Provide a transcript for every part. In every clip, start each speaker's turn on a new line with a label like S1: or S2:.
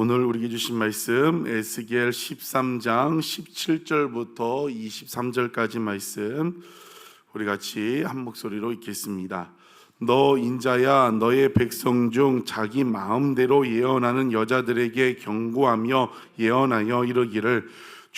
S1: 오늘 우리에게 주신 말씀 에스겔 13장 17절부터 23절까지 말씀 우리 같이 한 목소리로 읽겠습니다. 너 인자야 너의 백성 중 자기 마음대로 예언하는 여자들에게 경고하며 예언하여 이르기를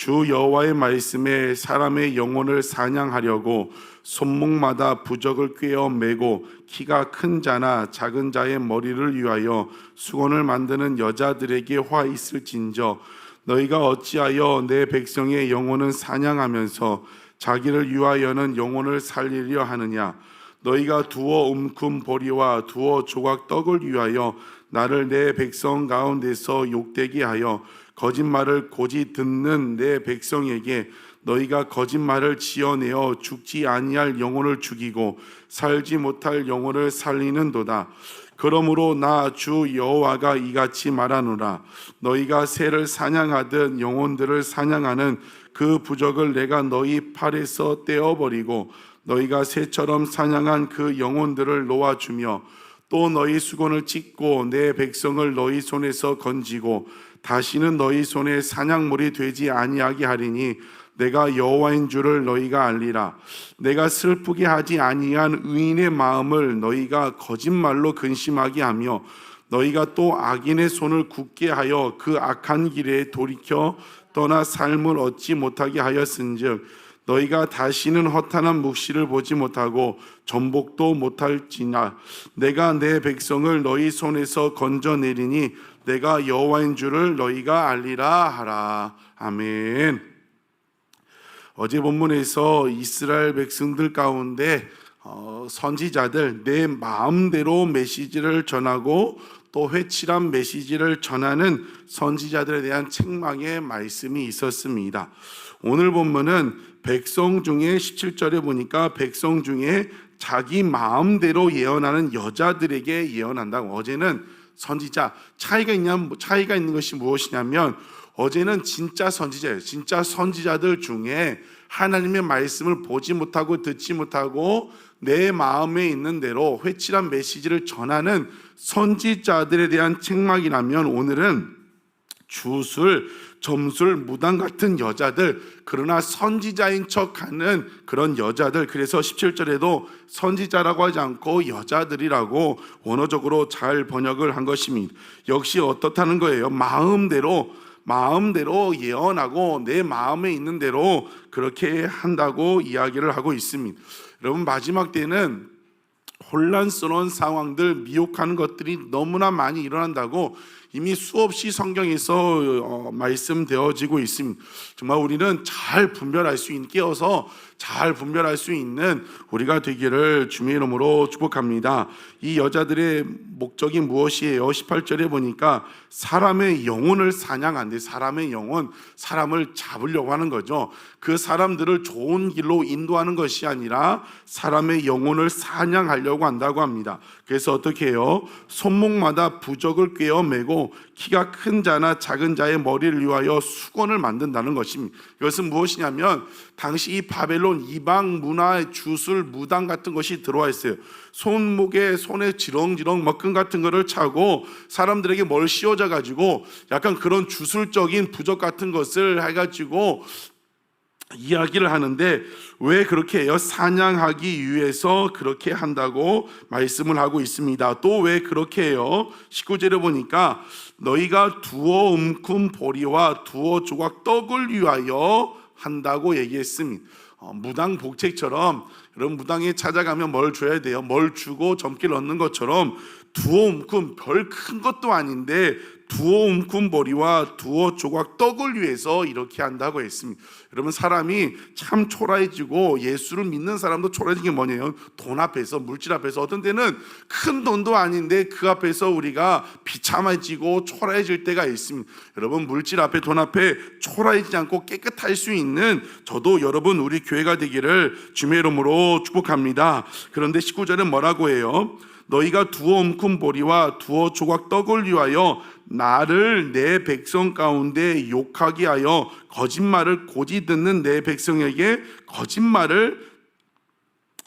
S1: 주 여호와의 말씀에 사람의 영혼을 사냥하려고 손목마다 부적을 꿰어 매고 키가 큰 자나 작은 자의 머리를 위하여 수건을 만드는 여자들에게 화 있을진저 너희가 어찌하여 내 백성의 영혼을 사냥하면서 자기를 위하여는 영혼을 살리려 하느냐? 너희가 두어 움큼 보리와 두어 조각 떡을 위하여 나를 내 백성 가운데서 욕되게 하여 거짓말을 고지 듣는 내 백성에게 너희가 거짓말을 지어내어 죽지 아니할 영혼을 죽이고 살지 못할 영혼을 살리는도다. 그러므로 나 주 여호와가 이같이 말하노라 너희가 새를 사냥하듯 영혼들을 사냥하는 그 부적을 내가 너희 팔에서 떼어버리고 너희가 새처럼 사냥한 그 영혼들을 놓아주며 또 너희 수건을 찢고 내 백성을 너희 손에서 건지고 다시는 너희 손에 사냥물이 되지 아니하게 하리니 내가 여호와인 줄을 너희가 알리라. 내가 슬프게 하지 아니한 의인의 마음을 너희가 거짓말로 근심하게 하며 너희가 또 악인의 손을 굳게 하여 그 악한 길에 돌이켜 떠나 삶을 얻지 못하게 하였은즉 너희가 다시는 허탄한 묵시를 보지 못하고 전복도 못할지나 내가 내 백성을 너희 손에서 건져내리니 내가 여호와인 줄을 너희가 알리라 하라 아멘. 어제 본문에서 이스라엘 백성들 가운데 어, 선지자들 내 마음대로 메시지를 전하고 또 회칠한 메시지를 전하는 선지자들에 대한 책망의 말씀이 있었습니다. 오늘 본문은 백성 중에 17절에 보니까 백성 중에 자기 마음대로 예언하는 여자들에게 예언한다고. 어제는 선지자 차이가 있냐 차이가 있는 것이 무엇이냐면 어제는 진짜 선지자예요. 진짜 선지자들 중에 하나님의 말씀을 보지 못하고 듣지 못하고 내 마음에 있는 대로 회칠한 메시지를 전하는 선지자들에 대한 책망이라면 오늘은 주술, 점술, 무당 같은 여자들, 그러나 선지자인 척 하는 그런 여자들, 그래서 17절에도 선지자라고 하지 않고 여자들이라고 원어적으로 잘 번역을 한 것입니다. 역시 어떻다는 거예요? 마음대로, 마음대로 예언하고 내 마음에 있는 대로 그렇게 한다고 이야기를 하고 있습니다. 여러분, 마지막 때는 혼란스러운 상황들, 미혹하는 것들이 너무나 많이 일어난다고 이미 수없이 성경에서 어, 말씀되어지고 있습니다. 정말 우리는 잘 분별할 수 있게 깨어서 잘 분별할 수 있는 우리가 되기를 주님의 이름으로 축복합니다. 이 여자들의 목적이 무엇이에요? 18절에 보니까 사람의 영혼을 사냥한데 사람의 영혼, 사람을 잡으려고 하는 거죠. 그 사람들을 좋은 길로 인도하는 것이 아니라 사람의 영혼을 사냥하려고 한다고 합니다. 그래서 어떻게 해요? 손목마다 부적을 꿰어 매고 키가 큰 자나 작은 자의 머리를 위하여 수건을 만든다는 것입니다. 이것은 무엇이냐면 당시 이 바벨론 이방 문화의 주술 무당 같은 것이 들어와 있어요. 손목에 손에 지렁지렁 먹근 같은 거를 차고 사람들에게 뭘 씌워져 가지고 약간 그런 주술적인 부적 같은 것을 해 가지고 이야기를 하는데 왜 그렇게 해요? 사냥하기 위해서 그렇게 한다고 말씀을 하고 있습니다. 또 왜 그렇게 해요? 19절에 보니까 너희가 두어 움큼 보리와 두어 조각 떡을 위하여 한다고 얘기했습니다. 어, 무당 복책처럼 여러분 무당에 찾아가면 뭘 줘야 돼요? 뭘 주고 점괘를 얻는 것처럼 두어 움큼 별 큰 것도 아닌데 두어 움큼 보리와 두어 조각 떡을 위해서 이렇게 한다고 했습니다. 여러분 사람이 참 초라해지고 예수를 믿는 사람도 초라해진 게 뭐냐면 돈 앞에서 물질 앞에서 어떤 때는 큰 돈도 아닌데 그 앞에서 우리가 비참해지고 초라해질 때가 있습니다. 여러분 물질 앞에 돈 앞에 초라해지지 않고 깨끗할 수 있는 저도 여러분 우리 교회가 되기를 주의 이름으로 축복합니다. 그런데 19절은 뭐라고 해요? 너희가 두어 움큼 보리와 두어 조각 떡을 위하여 나를 내 백성 가운데 욕하게 하여 거짓말을 고지 듣는 내 백성에게 거짓말을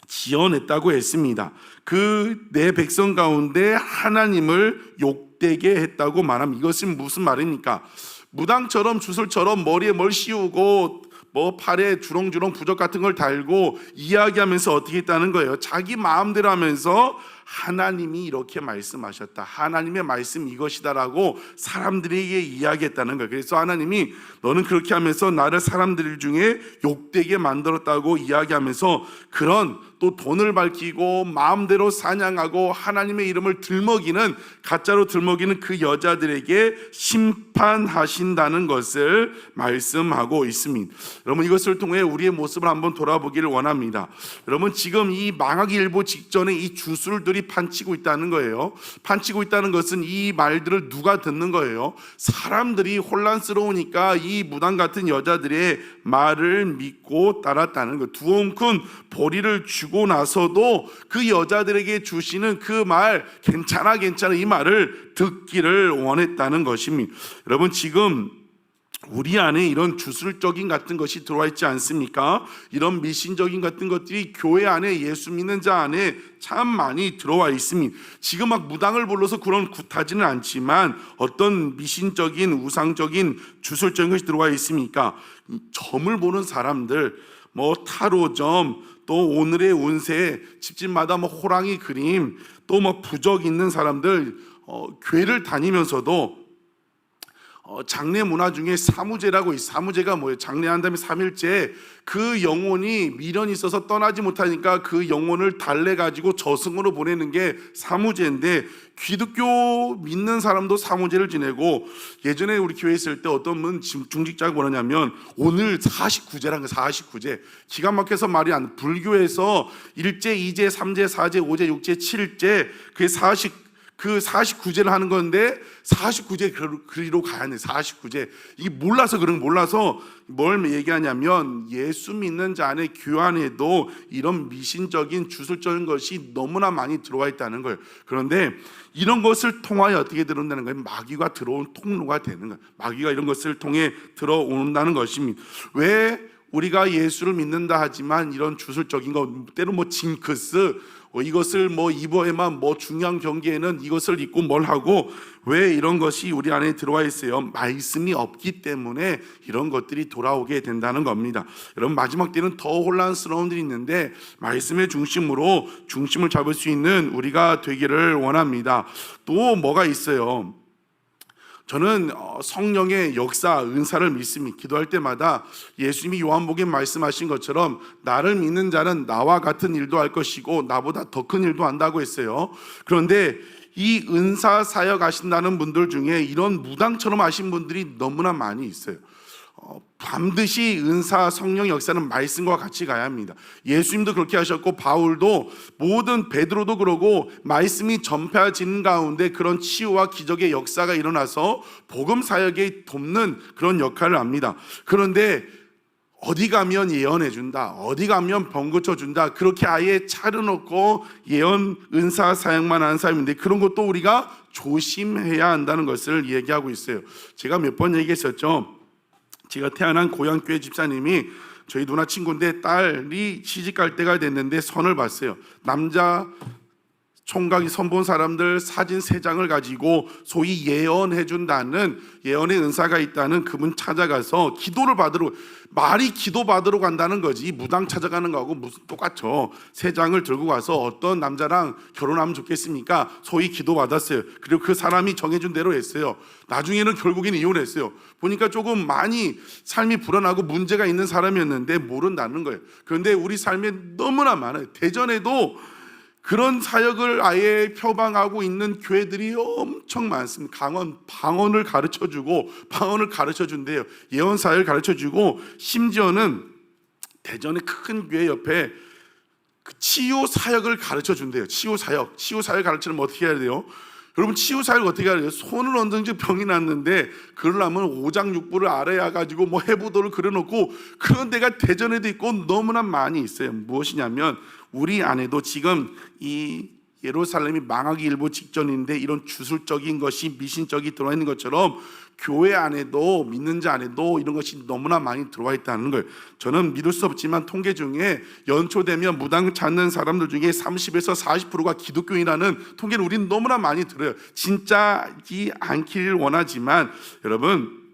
S1: 지어냈다고 했습니다. 그 내 백성 가운데 하나님을 욕 욕되게 했다고 말함. 이것은 무슨 말입니까? 무당처럼 주술처럼 머리에 뭘 씌우고 뭐 팔에 주렁주렁 부적 같은 걸 달고 이야기하면서 어떻게 했다는 거예요. 자기 마음대로 하면서 하나님이 이렇게 말씀하셨다. 하나님의 말씀 이것이다라고 사람들에게 이야기했다는 거예요. 그래서 하나님이 너는 그렇게 하면서 나를 사람들 중에 욕되게 만들었다고 이야기하면서 그런 또 돈을 밝히고 마음대로 사냥하고 하나님의 이름을 들먹이는 가짜로 들먹이는 그 여자들에게 심판하신다는 것을 말씀하고 있습니다. 여러분 이것을 통해 우리의 모습을 한번 돌아보기를 원합니다. 여러분 지금 이 망하기 일보 직전에 이 주술들이 판치고 있다는 거예요. 판치고 있다는 것은 이 말들을 누가 듣는 거예요? 사람들이 혼란스러우니까 이 무당 같은 여자들의 말을 믿고 따랐다는 거. 두엄큰 보리를 주고 나서도 그 여자들에게 주시는 그 말 괜찮아 괜찮아 이 말을 듣기를 원했다는 것입니다. 여러분 지금 우리 안에 이런 주술적인 같은 것이 들어와 있지 않습니까? 이런 미신적인 같은 것들이 교회 안에 예수 믿는 자 안에 참 많이 들어와 있습니다. 지금 막 무당을 불러서 그런 굿하지는 않지만 어떤 미신적인 우상적인 주술적인 것이 들어와 있습니까? 이 점을 보는 사람들, 뭐 타로점, 또 오늘의 운세, 집집마다 뭐 호랑이 그림, 또 뭐 부적 있는 사람들, 어, 교회를 다니면서도 어, 장례 문화 중에 사무제라고 있어. 사무제가 뭐예요? 장례한 다음에 3일째 그 영혼이 미련이 있어서 떠나지 못하니까 그 영혼을 달래 가지고 저승으로 보내는 게 사무제인데 기독교 믿는 사람도 사무제를 지내고 예전에 우리 교회 있을 때 어떤 분 중직자가 뭐냐면 오늘 49제라는 거 49제 기가 막혀서 말이 안 불교에서 1제, 2제, 3제, 4제, 5제, 6제, 7제 그게 40 그 49제를 하는 건데 49제 그리로 가야 돼. 49제. 이게 몰라서 그런 거 몰라서 뭘 얘기하냐면 예수 믿는 자 안에 교환에도 이런 미신적인 주술적인 것이 너무나 많이 들어와 있다는 거예요. 그런데 이런 것을 통하여 어떻게 들어온다는 거예요? 마귀가 들어온 통로가 되는 거예요. 마귀가 이런 것을 통해 들어온다는 것입니다. 왜 우리가 예수를 믿는다 하지만 이런 주술적인 거 때로 뭐 징크스 어, 이것을 뭐 입어야만 뭐 중요한 경기에는 이것을 입고 뭘 하고 왜 이런 것이 우리 안에 들어와 있어요? 말씀이 없기 때문에 이런 것들이 돌아오게 된다는 겁니다. 여러분 마지막 때는 더 혼란스러운 일이 있는데 말씀의 중심으로 중심을 잡을 수 있는 우리가 되기를 원합니다. 또 뭐가 있어요? 저는 어, 성령의 역사, 은사를 믿습니다. 기도할 때마다 예수님이 요한복음 말씀하신 것처럼 나를 믿는 자는 나와 같은 일도 할 것이고 나보다 더 큰 일도 한다고 했어요. 그런데 이 은사 사역 하신다는 분들 중에 이런 무당처럼 하신 분들이 너무나 많이 있어요. 어, 반드시 은사 성령 역사는 말씀과 같이 가야 합니다. 예수님도 그렇게 하셨고 바울도 모든 베드로도 그러고 말씀이 전파지는 가운데 그런 치유와 기적의 역사가 일어나서 복음 사역에 돕는 그런 역할을 합니다. 그런데 어디 가면 예언해 준다. 어디 가면 병 고쳐 준다. 그렇게 아예 차려놓고 예언 은사 사역만 하는 사람인데 그런 것도 우리가 조심해야 한다는 것을 얘기하고 있어요. 제가 몇 번 얘기했었죠. 제가 태어난 고향 교회 집사님이 저희 누나 친구인데 딸이 시집 갈 때가 됐는데 선을 봤어요. 남자 총각이 선본 사람들 사진 세 장을 가지고 소위 예언해 준다는 예언의 은사가 있다는 그분 찾아가서 기도를 받으러 말이 기도 받으러 간다는 거지 무당 찾아가는 거하고 무슨 똑같죠. 세 장을 들고 가서 어떤 남자랑 결혼하면 좋겠습니까? 소위 기도 받았어요. 그리고 그 사람이 정해준 대로 했어요. 나중에는 결국엔 이혼했어요. 보니까 조금 많이 삶이 불안하고 문제가 있는 사람이었는데 모른다는 거예요. 그런데 우리 삶에 너무나 많아요. 대전에도 그런 사역을 아예 표방하고 있는 교회들이 엄청 많습니다. 강원 방언을 가르쳐 주고 방언을 가르쳐 준대요. 예언 사역을 가르쳐 주고 심지어는 대전의 큰 교회 옆에 그 치유 사역을 가르쳐 준대요. 치유 사역. 치유 사역 가르치면 어떻게 해야 돼요? 여러분 치유 사역 어떻게 돼요? 손을 얹든지 병이 났는데 그러려면 오장육부를 아래야 가지고 뭐 해부도를 그려놓고 그런 데가 대전에도 있고 너무나 많이 있어요. 무엇이냐면 우리 안에도 지금 이 예루살렘이 망하기 일보 직전인데 이런 주술적인 것이 미신적이 들어와 있는 것처럼 교회 안에도 믿는 자 안에도 이런 것이 너무나 많이 들어와 있다는 걸 저는 믿을 수 없지만 통계 중에 연초 되면 무당 찾는 사람들 중에 30에서 40%가 기독교인이라는 통계를 우리는 너무나 많이 들어요. 진짜이 않기를 원하지만 여러분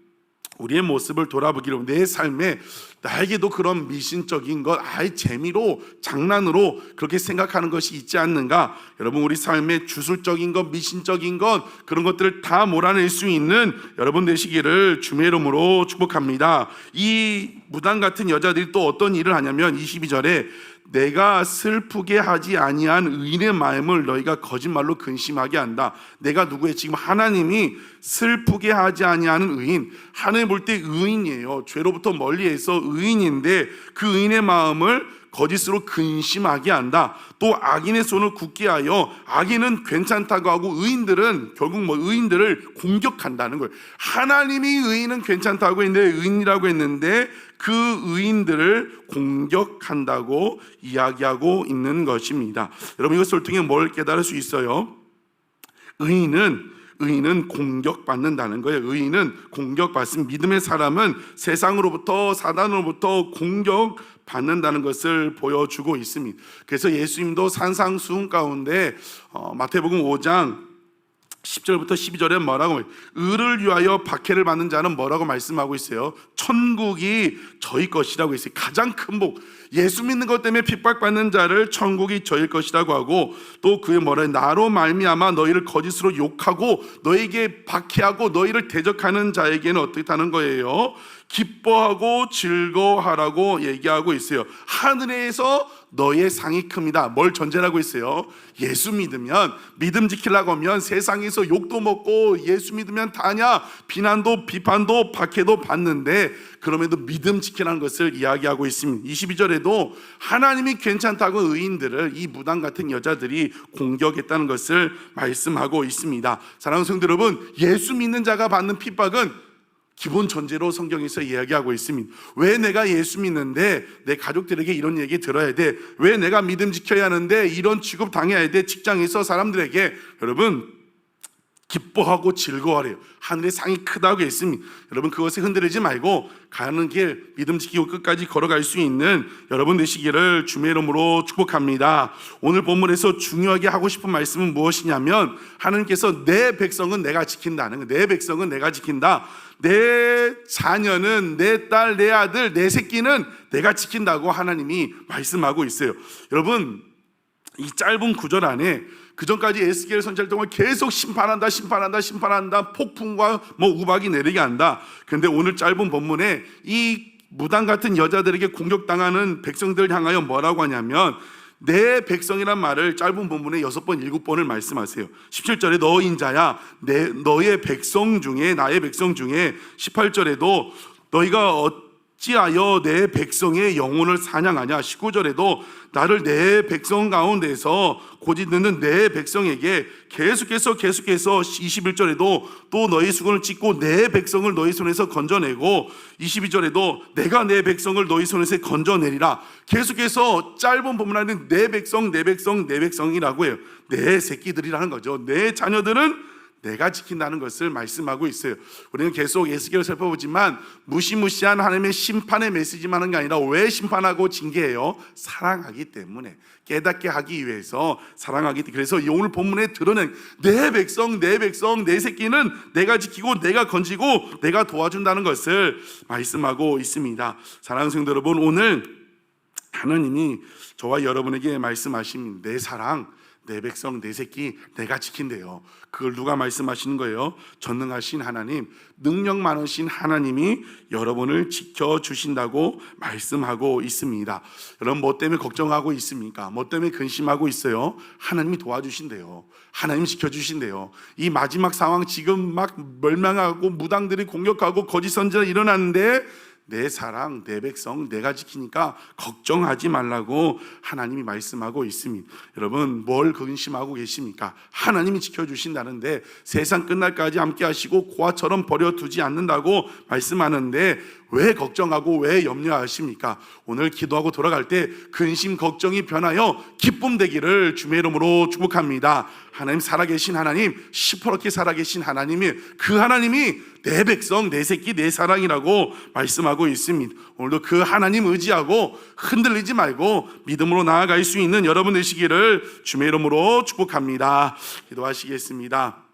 S1: 우리의 모습을 돌아보기로 내 삶에 나에게도 그런 미신적인 것, 아예 재미로 장난으로 그렇게 생각하는 것이 있지 않는가? 여러분 우리 삶에 주술적인 것, 미신적인 것 그런 것들을 다 몰아낼 수 있는 여러분 되시기를 주의 이름으로 축복합니다. 이 무당 같은 여자들이 또 어떤 일을 하냐면 22절에 내가 슬프게 하지 아니한 의인의 마음을 너희가 거짓말로 근심하게 한다. 내가 누구의 지금 하나님이 슬프게 하지 아니하는 의인. 하나님 볼때 의인이에요. 죄로부터 멀리해서 의인인데 그 의인의 마음을 거짓으로 근심하게 한다. 또 악인의 손을 굳게 하여 악인은 괜찮다고 하고 의인들은 결국 뭐 의인들을 공격한다는 거예요. 하나님이 의인은 괜찮다고 했는데 의인이라고 했는데 그 의인들을 공격한다고 이야기하고 있는 것입니다. 여러분 이것을 통해 뭘 깨달을 수 있어요? 의인은 의인은 공격받는다는 거예요. 의인은 공격받습니다. 믿음의 사람은 세상으로부터 사단으로부터 공격 받는다는 것을 보여주고 있습니다. 그래서 예수님도 산상수훈 가운데 어, 마태복음 5장 10절부터 12절에 뭐라고? 의를 위하여 박해를 받는 자는 뭐라고 말씀하고 있어요? 천국이 저희 것이라고 했어요. 가장 큰 복. 예수 믿는 것 때문에 핍박받는 자를 천국이 저희 것이라고 하고 또 그의 뭐래 나로 말미암아 너희를 거짓으로 욕하고 너에게 박해하고 너희를 대적하는 자에게는 어떻게 하는 거예요? 기뻐하고 즐거워하라고 얘기하고 있어요. 하늘에서 너의 상이 큽니다. 뭘 전제라고 있어요? 예수 믿으면 믿음 지키려고 하면 세상에서 욕도 먹고 예수 믿으면 다냐 비난도 비판도 박해도 받는데 그럼에도 믿음 지키라는 것을 이야기하고 있습니다. 22절에도 하나님이 괜찮다고 의인들을 이 무당 같은 여자들이 공격했다는 것을 말씀하고 있습니다. 사랑하는 성도 여러분, 예수 믿는 자가 받는 핍박은 기본 전제로 성경에서 이야기하고 있습니다. 왜 내가 예수 믿는데 내 가족들에게 이런 얘기 들어야 돼? 왜 내가 믿음 지켜야 하는데 이런 취급 당해야 돼? 직장에서 사람들에게 여러분 기뻐하고 즐거워하래요. 하늘의 상이 크다고 했습니다. 여러분 그것에 흔들리지 말고 가는 길 믿음 지키고 끝까지 걸어갈 수 있는 여러분 되시기를 주의 이름으로 축복합니다. 오늘 본문에서 중요하게 하고 싶은 말씀은 무엇이냐면 하나님께서 내 백성은 내가 지킨다는 거. 내 백성은 내가 지킨다. 내 자녀는 내 딸, 내 아들, 내 새끼는 내가 지킨다고 하나님이 말씀하고 있어요. 여러분 이 짧은 구절 안에 그 전까지 에스겔 선지자 동안 계속 심판한다, 심판한다, 심판한다, 폭풍과 뭐 우박이 내리게 한다. 근데 오늘 짧은 본문에 이 무당 같은 여자들에게 공격당하는 백성들을 향하여 뭐라고 하냐면 내 백성이란 말을 짧은 본문에 여섯 번, 일곱 번을 말씀하세요. 17절에 너 인 자야, 내, 너의 백성 중에, 나의 백성 중에 18절에도 너희가 어 찌하여 내 백성의 영혼을 사냥하냐? 19절에도 나를 내 백성 가운데서 고집 듣는 내 백성에게 계속해서 계속해서 21절에도 또 너희 수건을 찢고 내 백성을 너희 손에서 건져내고 22절에도 내가 내 백성을 너희 손에서 건져내리라. 계속해서 짧은 본문 안에 내 백성 내 백성 내 백성이라고 해요. 내 새끼들이라는 거죠. 내 자녀들은 내가 지킨다는 것을 말씀하고 있어요. 우리는 계속 예수께를 살펴보지만 무시무시한 하나님의 심판의 메시지만 하는 게 아니라 왜 심판하고 징계해요? 사랑하기 때문에 깨닫게 하기 위해서 사랑하기 때문에 그래서 오늘 본문에 드러낸 내 백성 내 백성 내 새끼는 내가 지키고 내가 건지고 내가 도와준다는 것을 말씀하고 있습니다. 사랑하는 성도 여러분 오늘 하나님이 저와 여러분에게 말씀하신 내 사랑 내 백성 내 새끼 내가 지킨대요. 그걸 누가 말씀하시는 거예요? 전능하신 하나님, 능력 많으신 하나님이 여러분을 지켜 주신다고 말씀하고 있습니다. 여러분 뭐 때문에 걱정하고 있습니까? 뭐 때문에 근심하고 있어요? 하나님이 도와주신대요. 하나님 지켜 주신대요. 이 마지막 상황 지금 막 멸망하고 무당들이 공격하고 거짓 선지자 일어났는데 내 사랑, 내 백성, 내가 지키니까 걱정하지 말라고 하나님이 말씀하고 있습니다. 여러분, 뭘 근심하고 계십니까? 하나님이 지켜 주신다는데 세상 끝날까지 함께 하시고 고아처럼 버려 두지 않는다고 말씀하는데 왜 걱정하고 왜 염려하십니까? 오늘 기도하고 돌아갈 때 근심 걱정이 변하여 기쁨 되기를 주의 이름으로 축복합니다. 하나님 살아계신 하나님 시퍼렇게 살아계신 하나님이 그 하나님이 내 백성 내 새끼 내 사랑이라고 말씀하고 있습니다. 오늘도 그 하나님 의지하고 흔들리지 말고 믿음으로 나아갈 수 있는 여러분 되시기를 주의 이름으로 축복합니다. 기도하시겠습니다.